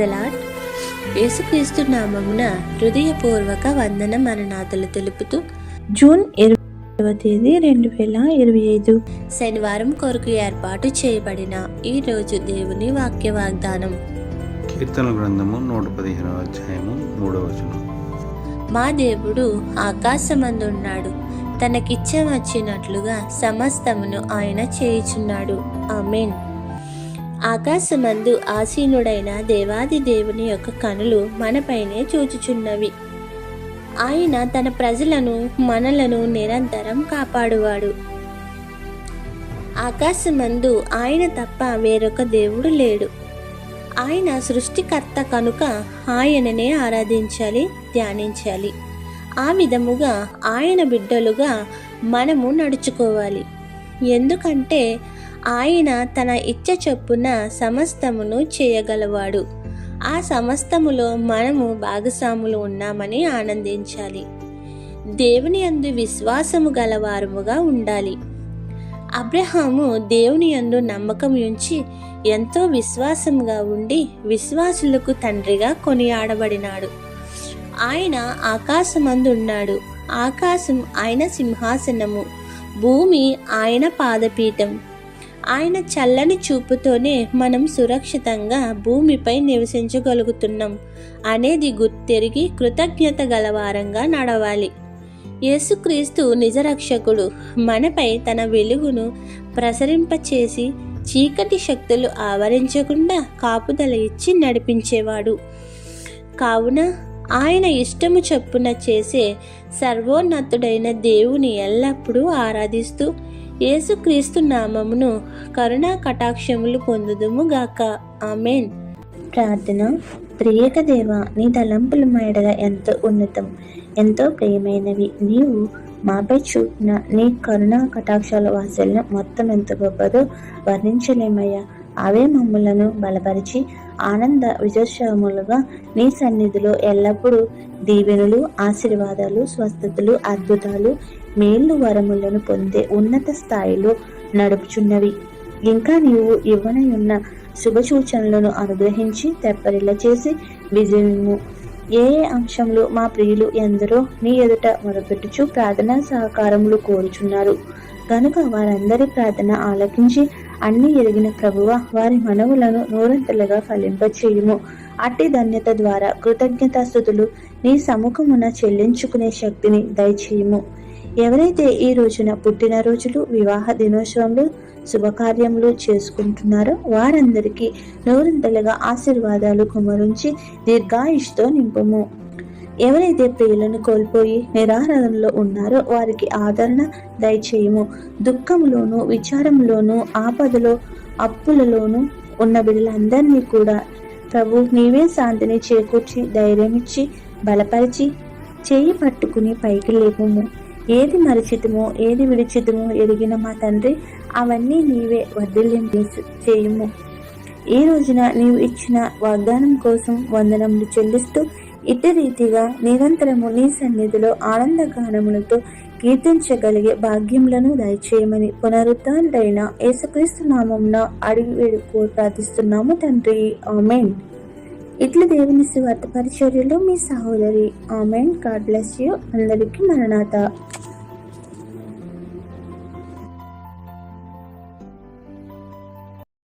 ప్రైజలాట్ యేసుక్రీస్తు నామమున హృదయపూర్వక వందన మరణాతలు తెలుపుతూ జూన్ ఇరవై తేదీ రెండు వేల ఇరవై ఐదు. శనివారం కొరకు ఏర్పాటు చేయబడిన ఈ రోజు దేవుని వాక్య వాగ్దానం కీర్తన గ్రంథము నూట పదిహేనవ అధ్యాయము మూడవ వచనం. మా దేవుడు ఆకాశమందున్నాడు తనకిచ్చ వచ్చినట్లుగా సమస్తమును ఆయన చేయుచున్నాడు. ఆమెన్. ఆకాశమందు ఆసీనుడైన దేవాది దేవుని యొక్క కనులు మనపైనే చూచుచున్నవి. ఆయన తన ప్రజలను మనలను నిరంతరం కాపాడువాడు. ఆకాశమందు ఆయన తప్ప వేరొక దేవుడు లేడు. ఆయన సృష్టికర్త కనుక ఆయననే ఆరాధించాలి ధ్యానించాలి. ఆ విధముగా ఆయన బిడ్డలుగా మనము నడుచుకోవాలి. ఎందుకంటే ఆయన తన ఇచ్చ చొప్పున సమస్తమును చేయగలవాడు. ఆ సమస్తములో మనము భాగస్వాములు ఉన్నామని ఆనందించాలి. దేవుని అందు విశ్వాసము గలవారముగా ఉండాలి. అబ్రహాము దేవుని యందు నమ్మకం ఉంచి ఎంతో విశ్వాసంగా ఉండి విశ్వాసులకు తండ్రిగా కొనియాడబడినాడు. ఆయన ఆకాశమందున్నాడు. ఆకాశం ఆయన సింహాసనము. భూమి ఆయన పాదపీఠం. ఆయన చల్లని చూపుతోనే మనం సురక్షితంగా భూమిపై నివసించగలుగుతున్నాం. అనేది గుర్తెరిగి కృతజ్ఞత గలవారంగా నడవాలి. యేసుక్రీస్తు నిజరక్షకుడు మనపై తన వెలుగును ప్రసరింపచేసి చీకటి శక్తులు ఆవరించకుండా కాపుదల ఇచ్చి నడిపించేవాడు. కావున ఆయన ఇష్టము చొప్పున చేసే సర్వోన్నతుడైన దేవుని ఎల్లప్పుడూ ఆరాధిస్తూ యేసుక్రీస్తు నామమును కరుణా కటాక్షములు పొందుదుము గాక. ఆమెన్. ప్రార్థన. ప్రియక దేవ నీ తలంపుల మేడల ఎంతో ఉన్నతం ఎంతో ప్రియమైనవి. నీవు మాపై చూపిన నీ కరుణా కటాక్షాల వాసల్యం మొత్తం ఎంత గొప్పదో వర్ణించలేమయ్యా. అవే మమ్ములను బలపరిచి ఆనంద విజయశ్రములుగా నీ సన్నిధిలో ఎల్లప్పుడూ దీవెనులు ఆశీర్వాదాలు స్వస్థతలు అద్భుతాలు మేలు వరములను పొందే ఉన్నత స్థాయిలో నడుపుచున్నవి. ఇంకా నీవు ఇవ్వనయున్న శుభ సూచనలను అనుగ్రహించి తెప్పరిల్ల చేసి విజయము. ఏ ఏ అంశంలో మా ప్రియులు ఎందరో నీ ఎదుట మొరపెట్టుచు ప్రార్థనా సహకారములు కోరుచున్నారు. కనుక వారందరి ప్రార్థన ఆలకించి అన్ని ఎరిగిన ప్రభువ వారి మనవులను నూరంతలుగా ఫలింపచేయుము. అట్టి ధన్యత ద్వారా కృతజ్ఞతాస్థుతులు నీ సముఖమున చెల్లించుకునే శక్తిని దయచేయము. ఎవరైతే ఈ రోజున పుట్టినరోజులు వివాహ దినోత్సవంలో శుభకార్యములు చేసుకుంటున్నారో వారందరికీ నూరంతలుగా ఆశీర్వాదాలు కుమరించి దీర్ఘాయుష్తో నింపుము. ఎవరైతే ప్రియులను కోల్పోయి నిరాహారంలో ఉన్నారో వారికి ఆదరణ దయచేయము. దుఃఖంలోను విచారంలోను ఆపదలో అప్పులలోను ఉన్న బిడ్డలందరినీ కూడా ప్రభు నీవే శాంతిని చేకూర్చి ధైర్యమిచ్చి బలపరిచి చేయి పట్టుకుని పైకి లేపము. ఏది మరిచితమో ఏది విడిచితమో ఎరిగిన మా తండ్రి అవన్నీ నీవే వర్ధిల్లింపు చేయము. ఈ రోజున నీవు ఇచ్చిన వాగ్దానం కోసం వందనములు చెల్లిస్తూ ఇట్టి రీతిగా నిరంతరము నీ సన్నిధిలో ఆనందగానములతో కీర్తించగలిగే భాగ్యములను దయచేయమని పునరుద్ధరణైన యేసుక్రీస్తు నామంన అడిగి వేడుకో ప్రార్థిస్తున్నాము తండ్రి. ఆమెన్. ఇట్లు దేవుని స్వార్థ పరిచర్యలో మీ సహోదరి ఆమెన్. God bless you. అందరికీ మరణాత.